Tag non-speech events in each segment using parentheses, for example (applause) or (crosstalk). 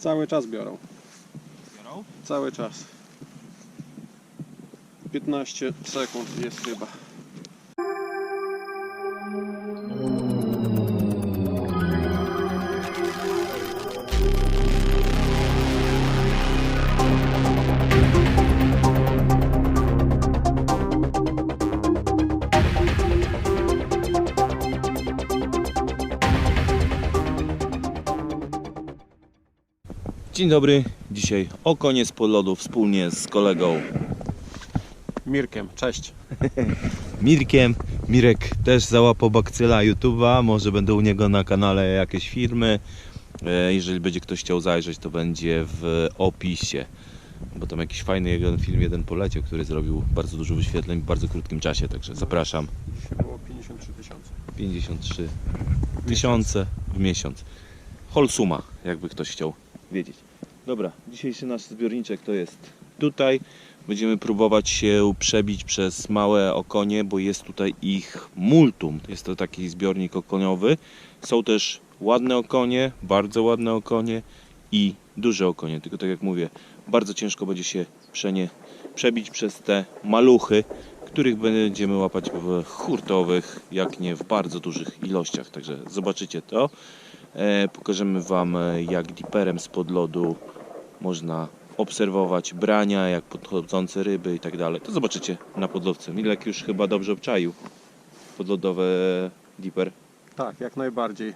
Cały czas biorą. Biorą? Cały czas. 15 sekund jest chyba. Dzień dobry. Dzisiaj o koniec podlodu wspólnie z kolegą Mirkiem, cześć. (laughs) Mirkiem. Mirek też załapał bakcyla YouTube'a. Może będą u niego na kanale jakieś filmy. E, Jeżeli będzie ktoś chciał zajrzeć, to będzie w opisie. Bo tam jakiś fajny jeden film, jeden poleciał, który zrobił bardzo dużo wyświetleń w bardzo krótkim czasie. Także zapraszam. Dzisiaj było 53 tysiące. 53 tysiące w miesiąc. Holsuma, jakby ktoś chciał wiedzieć. Dobra, dzisiejszy nasz zbiorniczek to jest tutaj. Będziemy próbować się przebić przez małe okonie, bo jest tutaj ich multum. Jest to taki zbiornik okoniowy. Są też ładne okonie, bardzo ładne okonie i duże okonie. Tylko tak jak mówię, bardzo ciężko będzie się przenie, przebić przez te maluchy, których będziemy łapać w hurtowych, jak nie w bardzo dużych ilościach. Także zobaczycie to. E, pokażemy Wam, e, jak diperem spod lodu można obserwować brania, jak podchodzące ryby i tak dalej. To zobaczycie na podlodce. Milek już chyba dobrze obczaił podlodowe diper. Tak, jak najbardziej.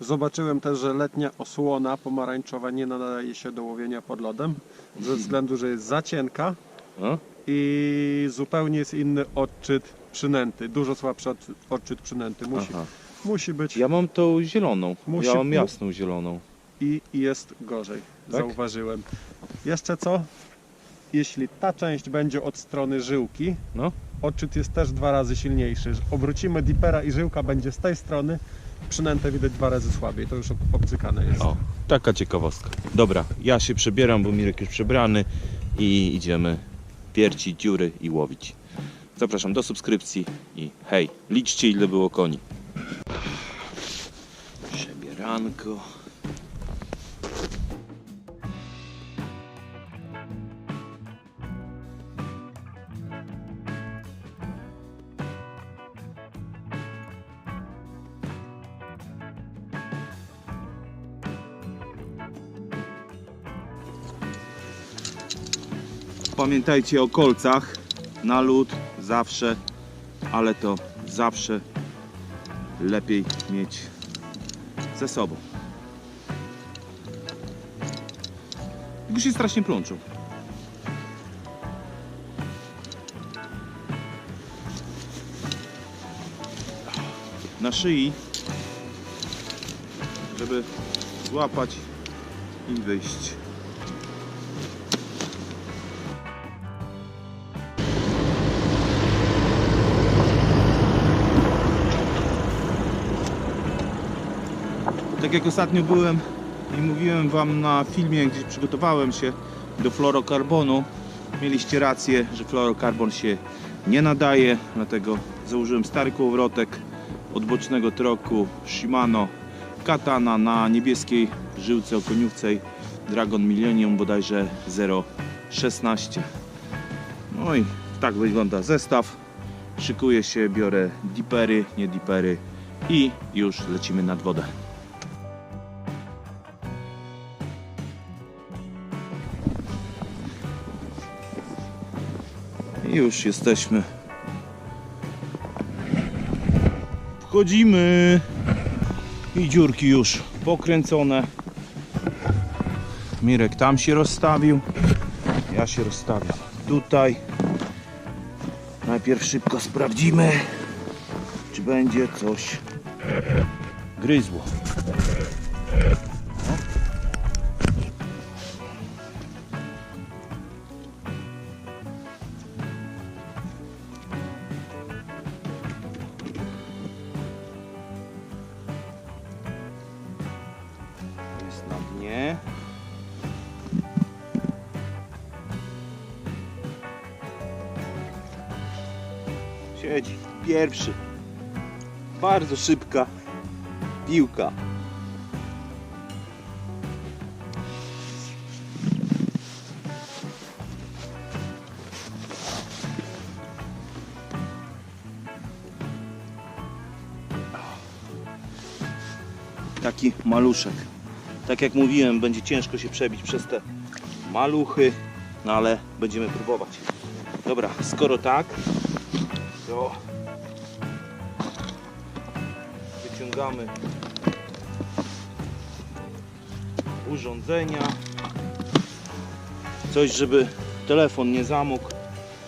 Zobaczyłem też, że letnia osłona pomarańczowa nie nadaje się do łowienia pod lodem, ze (laughs) względu, że jest za cienka No? i zupełnie jest inny odczyt przynęty. Dużo słabszy od- odczyt przynęty. Musi, Aha. musi być Ja mam tą zieloną. Musi- Ja mam jasną zieloną. I jest gorzej. Tak? Zauważyłem. Jeszcze co? Jeśli ta część będzie od strony żyłki, No. odczyt jest też dwa razy silniejszy. Obrócimy dipera i żyłka będzie z tej strony, przynętę widać dwa razy słabiej. To już ob- obcykane jest. O, taka ciekawostka. Dobra, ja się przebieram, bo Mirek już przebrany i idziemy piercić dziury i łowić. Zapraszam do subskrypcji i hej, liczcie ile było koni. Przebieranko. Pamiętajcie o kolcach. Na lód zawsze, ale to zawsze lepiej mieć ze sobą. Tylko się strasznie plączą. Na szyi, żeby złapać i wyjść. Tak jak ostatnio byłem i mówiłem Wam na filmie, gdzie przygotowałem się do fluorokarbonu, mieliście rację, że fluorokarbon się nie nadaje, dlatego założyłem stary kołowrotek od bocznego troku Shimano Katana na niebieskiej żyłce okoniówcej Dragon Millennium bodajże 0.16 no i tak wygląda zestaw. Szykuję się, biorę dipery, nie dipery i już lecimy nad wodę już jesteśmy. Wchodzimy. I dziurki już pokręcone. Mirek tam się rozstawił. Ja się rozstawiam tutaj. Najpierw szybko sprawdzimy, czy będzie coś gryzło. trzeci, pierwszy. Bardzo szybka piłka. Taki maluszek. Tak jak mówiłem, będzie ciężko się przebić przez te maluchy, no ale będziemy próbować. Dobra, skoro tak, to wyciągamy urządzenia. Coś, żeby telefon nie zamógł,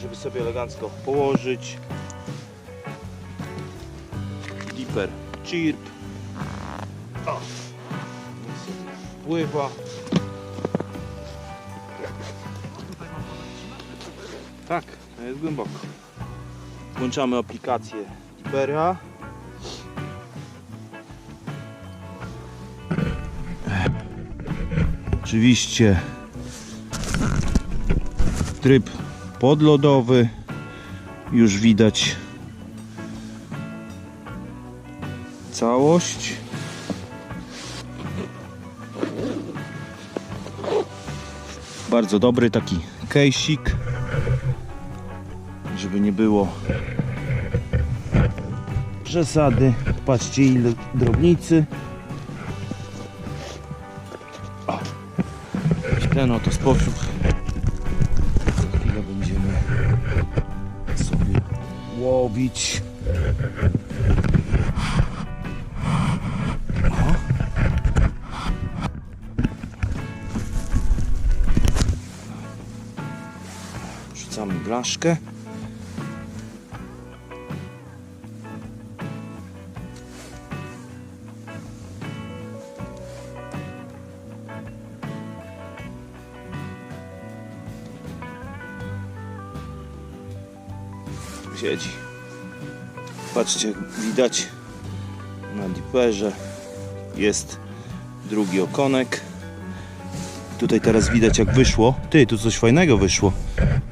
żeby sobie elegancko położyć. Dipper chirp. O. Tak, jest głęboko. Włączamy aplikację Dipera. Oczywiście tryb podlodowy. Już widać całość. Bardzo dobry taki kejsik, żeby nie było przesady. Patrzcie ile drobnicy. O, ten oto sposób za chwilę będziemy sobie łowić. Rzucamy blaszkę. Jak widać na diperze jest drugi okonek. Tutaj teraz widać jak wyszło. Ty, tu coś fajnego wyszło.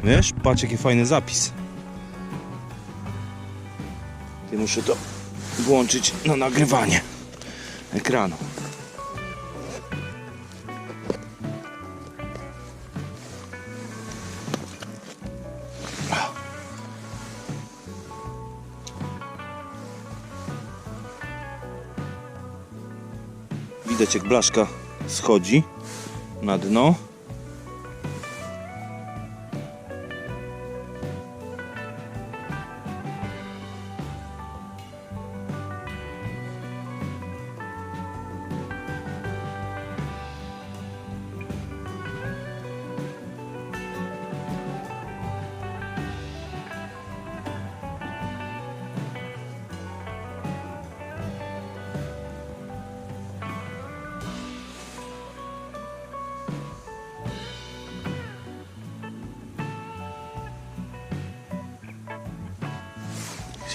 Wiesz, patrz jaki fajny zapis. Ty muszę to włączyć na nagrywanie ekranu. Jak blaszka schodzi na dno.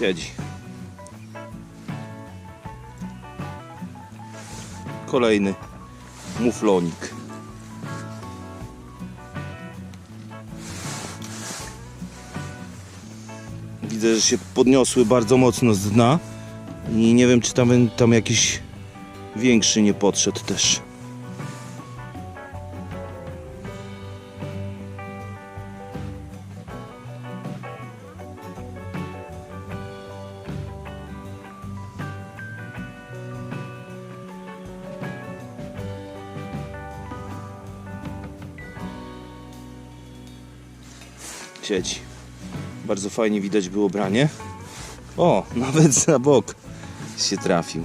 Siedzi. Kolejny muflonik. Widzę, że się podniosły bardzo mocno z dna i nie wiem, czy tam, tam jakiś większy nie podszedł też. Siedzi. Bardzo fajnie widać było branie. O, (laughs) nawet za bok się trafił.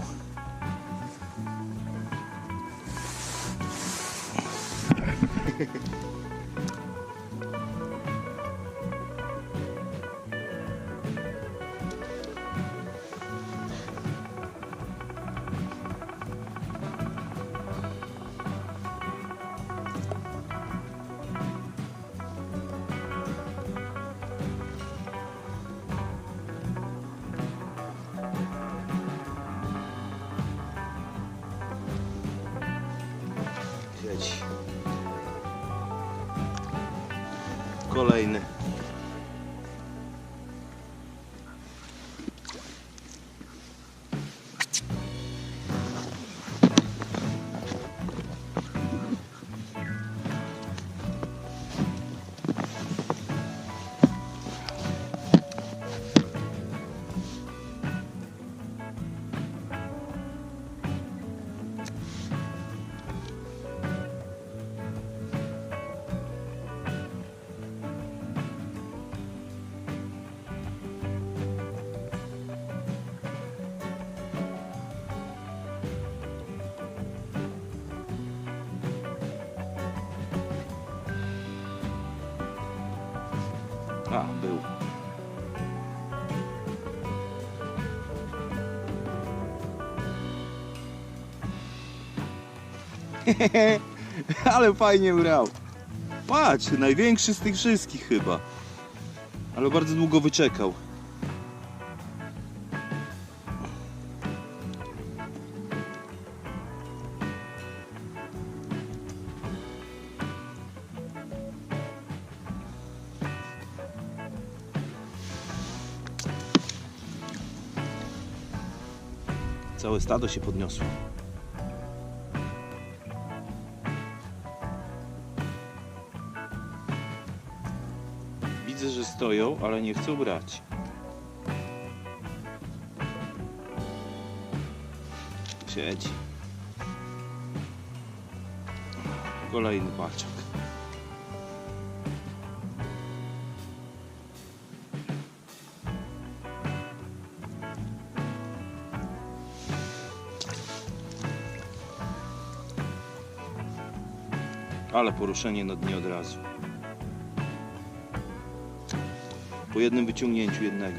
A, był. (laughs) Ale fajnie brał. Patrz, największy z tych wszystkich chyba. Ale bardzo długo wyczekał. Całe stado się podniosło. Widzę, że stoją, ale nie chcą brać. Siedzi. Kolejny paczek. Ale poruszenie na dnie od razu. Po jednym wyciągnięciu jednego.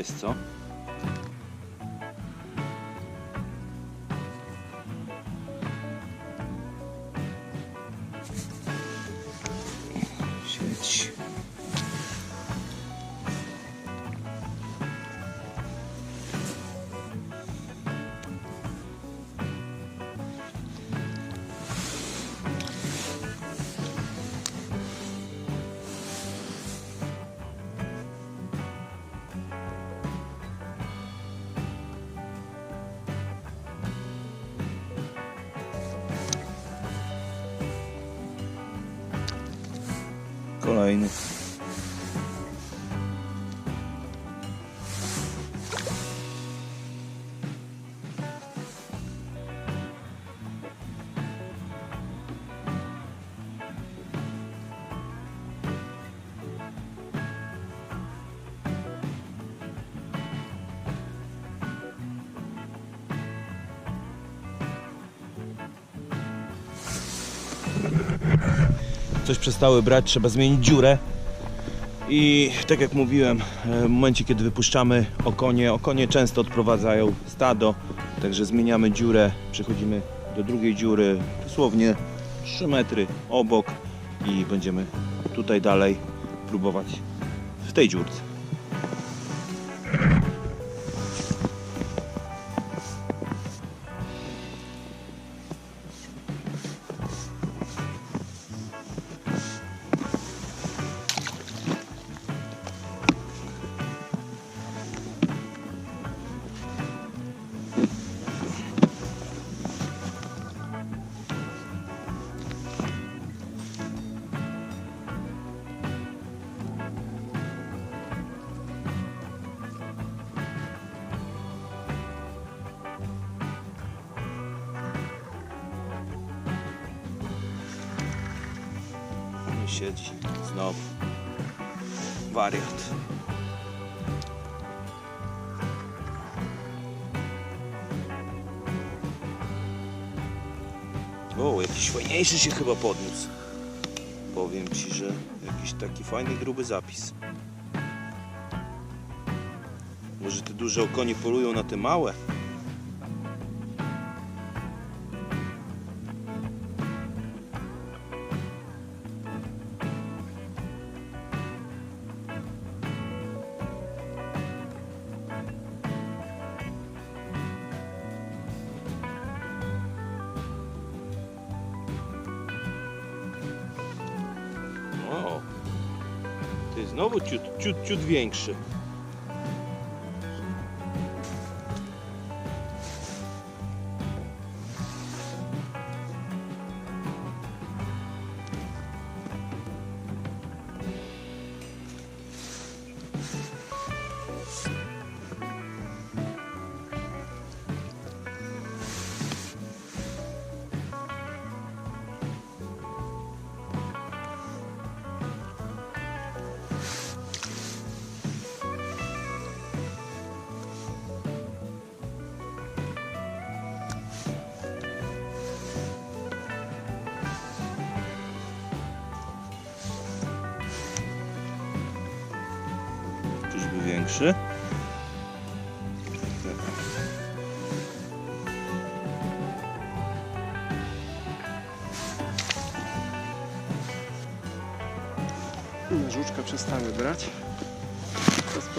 Jest, co? Kolejny. Przestały brać, trzeba zmienić dziurę. I tak jak mówiłem, e, w momencie kiedy wypuszczamy okonie, okonie często odprowadzają stado, także zmieniamy dziurę, przechodzimy do drugiej dziury, dosłownie 3 metry obok i będziemy tutaj dalej próbować w tej dziurce. Siedzi znowu. Wariat. O, jakiś fajniejszy się chyba podniósł. Powiem ci, że jakiś taki fajny, gruby zapis. Może te duże okonie polują na te małe? Znowu ciut, ciut, ciut większy.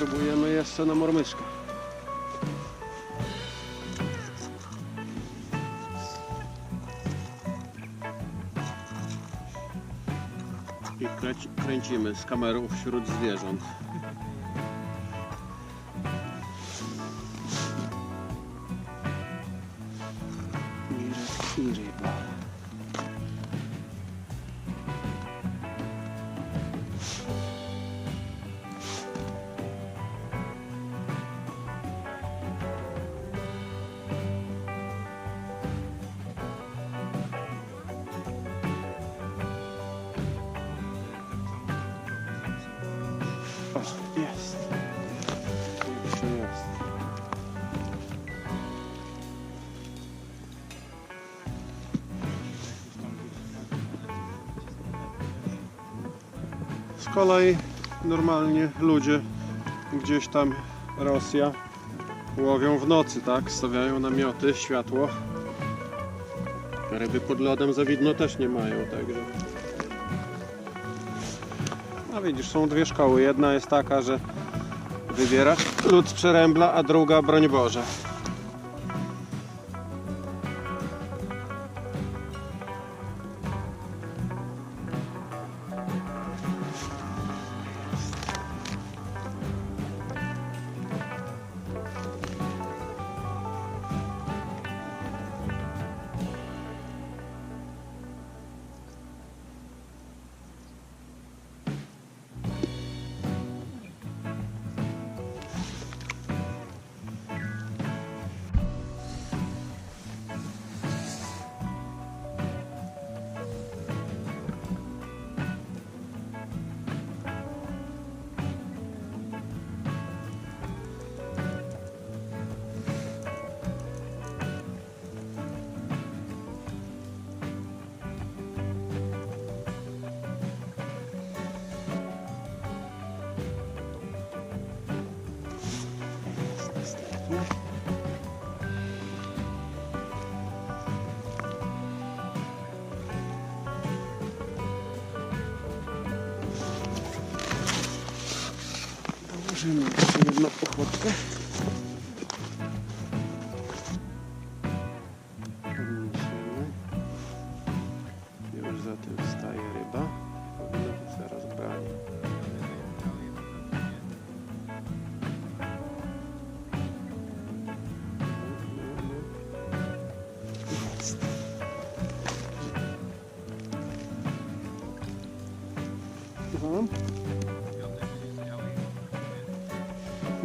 Spróbujemy jeszcze na mormyszkę. I kręci, kręcimy z kamerą wśród zwierząt. Jest. Jeszcze jest. Z kolei normalnie ludzie gdzieś tam Rosja łowią w nocy, tak? Stawiają namioty, światło. Ryby pod lodem za widno też nie mają, także. Widzisz, są dwie szkoły. Jedna jest taka, że wybierasz lód z przerębla, a druga broń Boże.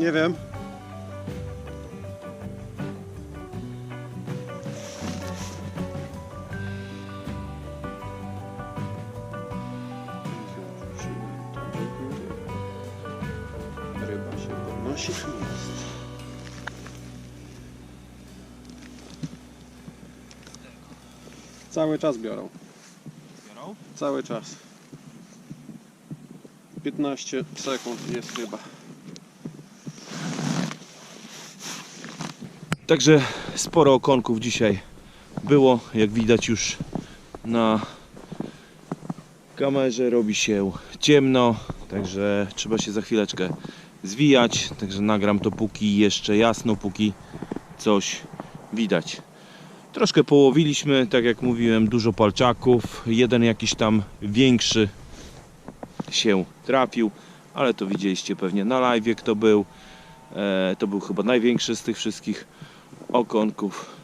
Nie wiem. Ryba się podnosi. Cały czas biorą. Cały czas. 15 sekund jest ryba. Także sporo okonków dzisiaj było, jak widać już na kamerze robi się ciemno, także trzeba się za chwileczkę zwijać, także nagram to póki jeszcze jasno, póki coś widać. Troszkę połowiliśmy, tak jak mówiłem, dużo palczaków, jeden jakiś tam większy się trafił, ale to widzieliście pewnie na live kto był. E, to był chyba największy z tych wszystkich okonków.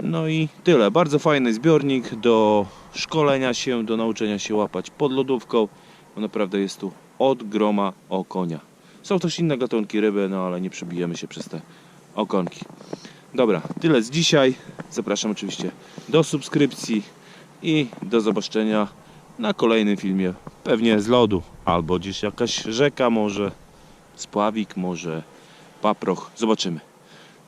No i tyle. Bardzo fajny zbiornik do szkolenia się, do nauczenia się łapać pod lodówką. Bo naprawdę jest tu od groma okonia. Są też inne gatunki ryby, no ale nie przebijemy się przez te okonki. Dobra, tyle z dzisiaj. Zapraszam oczywiście do subskrypcji i do zobaczenia na kolejnym filmie. Pewnie z lodu, albo gdzieś jakaś rzeka, może spławik, może paproch. Zobaczymy.